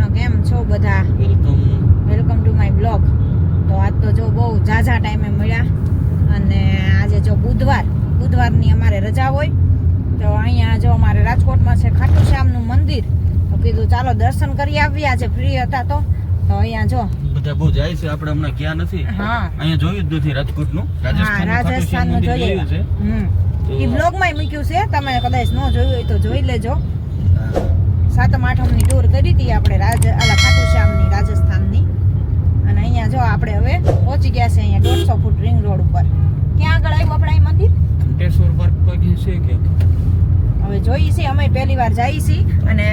કૃષ્ણ કેમ છો બધા? Welcome welcome to my blog તો આજ તો જો બહુ ઝાઝા ટાઈમે મળ્યા. અને આજે જો બુધવાર બુધવારની અમારે રજા હોય તો અહીંયા જો અમારે રાજકોટમાં છે ખાટુ શ્યામનું મંદિર. તો કીધું ચાલો દર્શન કરી આવીએ આજે ફ્રી હતા તો. તો અહીંયા જો. બધા બહુ જાય છે આપણે હમણાં ગયા નથી. હા. અહીંયા જોયું જ નથી રાજકોટનું. રાજસ્થાન રાજસ્થાનનું જોયું. છે. હમ. એ બ્લોગમાં મૂક્યું છે તમે કદાચ ન જોયું હોય તો જોઈ લેજો. સાતમ આઠમની ટૂર કરી હતી આપણે રાજ આલા ખાટુ શ્યામની રાજસ્થાનની. અને અહીંયા જો આપણે હવે પહોંચી ગયા છે અહીંયા દોઢસો ફૂટ રિંગ રોડ ઉપર. ક્યાં આગળ આવ્યું આપણે અહીં મંદિર? ઘંટેશ્વર કોઈ છે કે? હવે જોઈએ છીએ અમે પહેલી વાર જઈએ છીએ. અને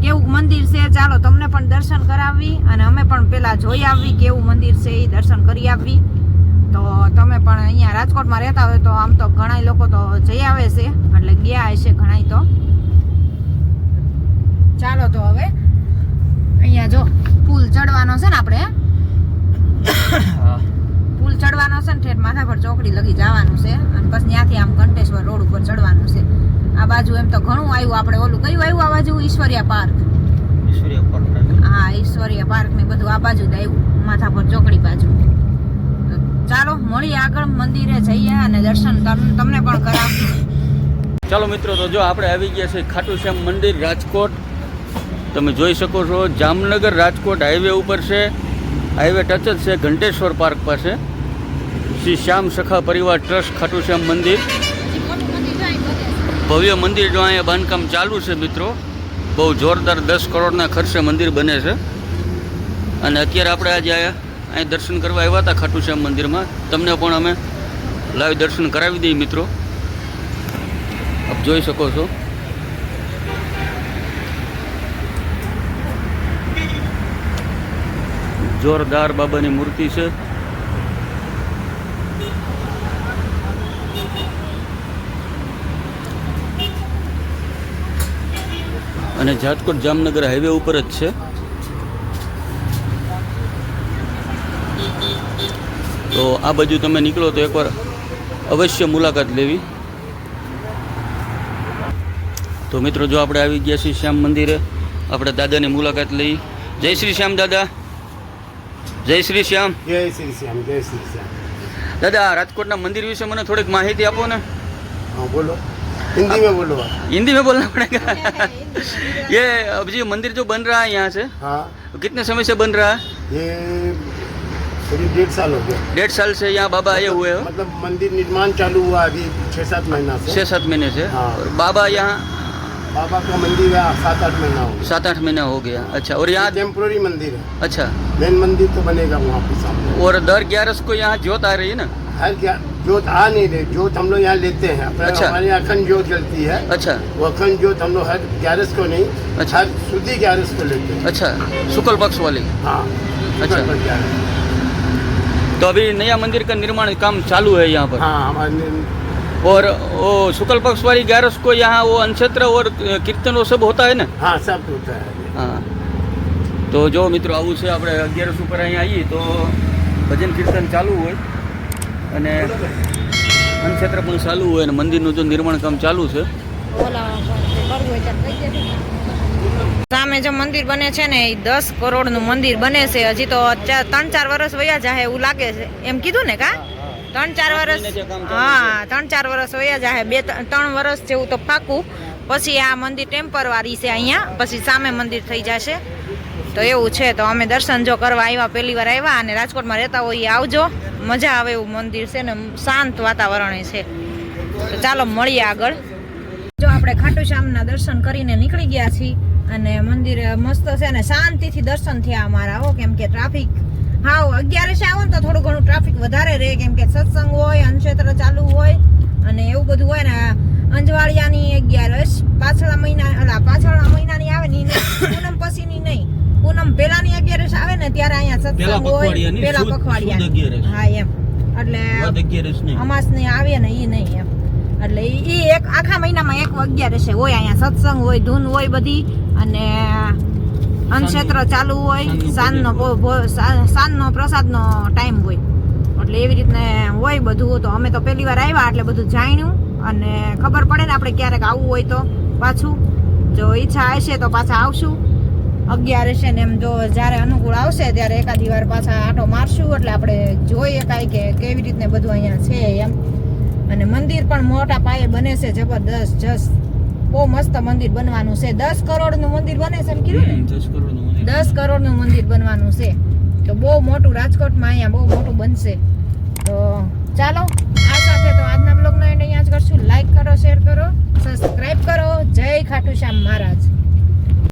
કેવું મંદિર છે ચાલો તમને પણ દર્શન કરાવવી અને અમે પણ પેલા જોઈ આવવી કેવું મંદિર છે એ દર્શન કરી આવવી તો તમે પણ અહીંયા રાજકોટમાં રહેતા હોય તો આમ તો ઘણા લોકો તો જઈ આવે છે એટલે ગયા હશે ઘણા તો. ચાલો તો હવે અહીંયા જો પુલ ચડવાનો છે ને આપણે. પુલ ચડવાનો છે ને ઠેઠ માથા પર ચોકડી લગી જવાનું છે અને પછી ત્યાંથી આમ કંટેશ્વર રોડ ઉપર ચડવાનું છે. આ બાજુ એમ તો ઘણું આવ્યું આપણે ઓલું કયું આવ્યું આ બાજુ? ઈશ્વરિયા પાર્ક. હા ઈશ્વરિયા પાર્ક ને બધું આ બાજુ જ આવ્યું માથા પર ચોકડી બાજુ. ચાલો મળીએ આગળ મંદિરે જઈએ અને દર્શન તમ- તમને પણ કરાવ. ચાલો મિત્રો તો જો આપણે આવી ગયા છે ખાટુ શ્યામ મંદિર રાજકોટ. તમે જોઈ શકો છો, જામનગર રાજકોટ હાઈવે ઉપર છે. હાઈવે ટચ જ છે, ઘંટેશ્વર પાર્ક પાસે. શ્રી શ્યામ સખા પરિવાર ટ્રસ્ટ ખાટુ શ્યામ મંદિર. ભવ્ય મંદિર જો અહીંયા બાંધકામ ચાલુ છે મિત્રો. બહુ જોરદાર દસ કરોડના ખર્ચે મંદિર બને છે. અને અત્યારે આપણે આજે અહીં દર્શન કરવા આવ્યા હતા ખાટુ શ્યામ મંદિરમાં. તમને પણ અમે લાઈવ દર્શન કરાવી દઈએ મિત્રો. આપ જોઈ શકો છો. જોરદાર બાબાની મૂર્તિ છે. અને જાટકોટ જામનગર હાઈવે ઉપર જ છે. તો આ બાજુ તમે નીકળો તો એકવાર અવશ્ય મુલાકાત લેવી. તો મિત્રો, જો આપણે આવી ગયા છીએ શ્યામ મંદિરે, આપણે દાદાની મુલાકાત લઈ. જય શ્રી શ્યામ દાદા. જય શ્રી શ્યામ જય શ્રી શ્યામ જય શ્રી શ્યામ દાદા આ રાજકોટના મંદિર વિશે મને થોડીક માહિતી આપો ને हाँ बोलो हिंदी में बोलो आप। हिंदी में बोलना पड़ेगा ये अब जी मंदिर जो बन रहा है यहाँ से हाँ कितने समय से बन रहा है ये करीब डेढ़ साल हो गया डेढ़ साल से यहाँ बाबा आए हुए हो मतलब मंदिर निर्माण चालू हुआ अभी छः सात महीना से छः सात महीने से हाँ। और बाबा यहाँ बाबा का मंदिर है सात आठ महीना हो गया। सात आठ महीना हो गया। अच्छा और यहाँ टेम्पोररी मंदिर है। अच्छा। मेन मंदिर तो बनेगा वहाँ पे सामने। और दर ग्यारह को यहाँ जोत आ रही है ना? हर क्या जोत आ नहीं रही। जोत हम लोग यहाँ लेते हैं। अपने अच्छा। हमारे यहाँ अखंड जोत जलती है। अच्छा। वो अखंड जोत हम लोग हर ग्यारस को नहीं अच्छा। हर शुद्धि ग्यारस को लेते हैं। अच्छा शुक्ल पक्ष वाली। हाँ अच्छा। तो अभी नया मंदिर का निर्माण काम चालू है यहाँ पर? हाँ हमारे और वो शुक्ल पक्ष वाली ग्यारस को यहाँ वो अनक्षत्र और कीर्तन वो सब होता है ना हाँ सब होता है હા તો જો મિત્રો આવું છે આપણે અગિયારસ ઉપર અહીંયા આવીએ તો ભજન કીર્તન ચાલુ હોય અને અનક્ષેત્ર પણ ચાલુ હોય અને મંદિરનું જો નિર્માણ કામ ચાલુ છે સામે જો મંદિર બને છે ને એ દસ કરોડ નું મંદિર બને છે હજી તો ચા- ત્રણ ચાર વર્ષ વયા જાય એવું લાગે છે એમ કીધું ને કા ત્રણ ચાર વર્ષ જે હા ત્રણ ચાર વર્ષ વયા જાય બે ત્રણ વર્ષ જેવું તો પાકું પછી આ મંદિર ટેમ્પર વાળી છે અહીંયા. પછી સામે મંદિર થઈ જશે. તો એવું છે. તો અમે દર્શન જો કરવા આવ્યા પહેલી વાર આવ્યા અને રાજકોટમાં રહેતા હોઈએ આવજો. મજા આવે એવું મંદિર છે ને શાંત વાતાવરણ છે. તો ચાલો મળીએ આગળ. જો આપણે ખાટુ શ્યામના દર્શન કરીને નીકળી ગયા છીએ અને મંદિર મસ્ત છે અને શાંતિથી દર્શન થયા અમારા હો કેમ કે ટ્રાફિક હાવ અગિયારસે આવો ને તો થોડું ઘણું ટ્રાફિક વધારે રહે કેમ કે સત્સંગ હોય અનક્ષેત્ર ચાલુ હોય અને એવું બધું હોય ને અંજવાળિયાની અગિયારસ પાછળના મહિના અલા પાછળના મહિનાની આવે ને. પૂનમ પછીની નહીં પૂનમ પહેલાની અગિયારસ આવે ને ત્યારે અહીંયા સત્સંગ હોય પેલા પખવાડિયા હા એમ. એટલે અમાસ ને આવે ને એ નહીં એમ. એટલે ઈ ઈ એક આખા મહિનામાં એક અગિયાર છે હોય અહીંયા સત્સંગ હોય ધૂન હોય બધી અને અનક્ષેત્ર ચાલુ હોય સાંજનો સાંજનો પ્રસાદનો ટાઈમ હોય. એટલે એવી રીતને હોય બધું. તો અમે તો પહેલી વાર આવ્યા એટલે બધું જાણ્યું. અને ખબર પડે ને આપણે ક્યારેક આવવું હોય તો પાછું. જો ઈચ્છા હશે તો પાછા આવશું. અગિયાર હશે ને એમ જો જ્યારે અનુકૂળ આવશે ત્યારે એકાદી વાર પાછા આટો મારશું. એટલે આપણે જોઈએ કાંઈ કે કેવી રીતને બધું અહીંયા છે એમ. અને મંદિર પણ મોટા પાયે બને છે જબરદસ્ત જસ બહુ મસ્ત મંદિર બનવાનું છે. દસ કરોડનું મંદિર બને છે એમ કીધું ને? દસ કરોડનું મંદિર. બનવાનું છે. તો બહુ મોટું રાજકોટમાં અહીંયા બહુ મોટું બનશે. તો ચાલો આ સાથે તો આજના બ્લોગનો એન્ડ અહીંયા જ કરશું. લાઈક કરો શેર કરો સબસ્ક્રાઈબ કરો. જય ખાટુશ્યામ મહારાજ.